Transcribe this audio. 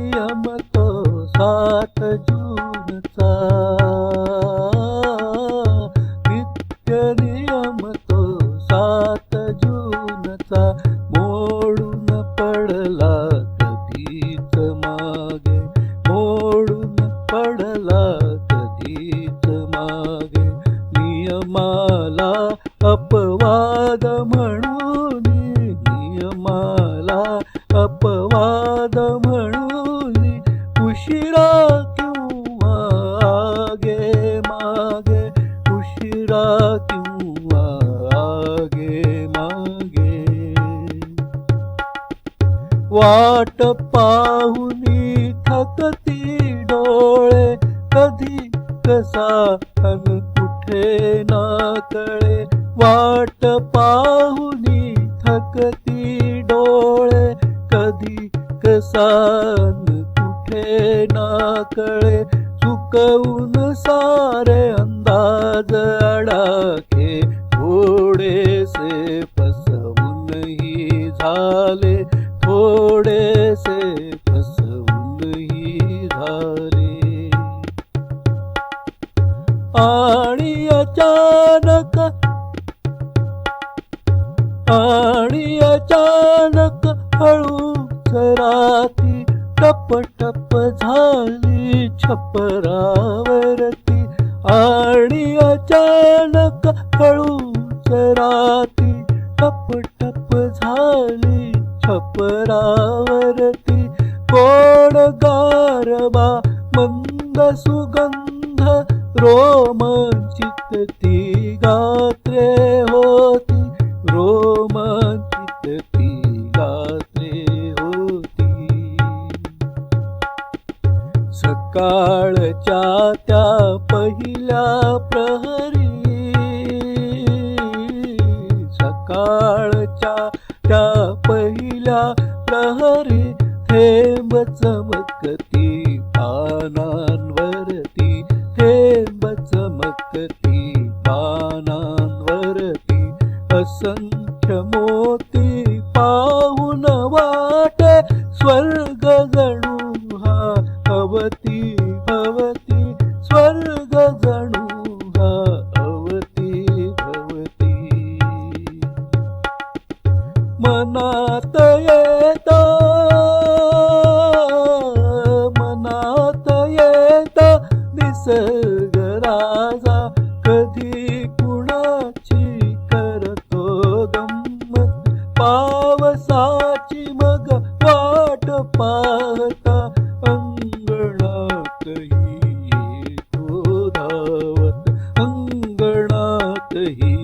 संयम तो सात जूनचा. नित्य नियम तो सात जूनचा. मोडून पडला कधीच मागे. मोडून पडला कधीच मागे. नियमाला अपवाद म्हणून उशिरा किंवा आगे मागे। उशिरा किंवा आगे मागे। वाट पाहुनी थकती डोळे कधी कसा अन कुठे ना कळे वाट पाहुनी थकती डोळे कधी कसा कुठे ना कळे चुकवून सारे अंदाज अडाखे थोडेसे फसवूनही झाले थोडेसे फसवूनही झाले. आणि अचानक आणि अचानक हळू राती टप टप झाली छपरावरती आणि अचानक हळूच राती टप टप झाली छपरावरती कोण गारबा मंद सुगंध रोमन सकाळच्या त्या पहिल्या प्रहरी. सकाळच्या त्या पहिल्या प्रहरी थेंब चमकती पानांवरती थेंब चमकती पानांवरती. असंख्य मोती पाहून वाट स्वर्ण कधी कुणाची करतो गंमत पावसाची मग वाट पाहता अंगणातही तो धावत अंगणातही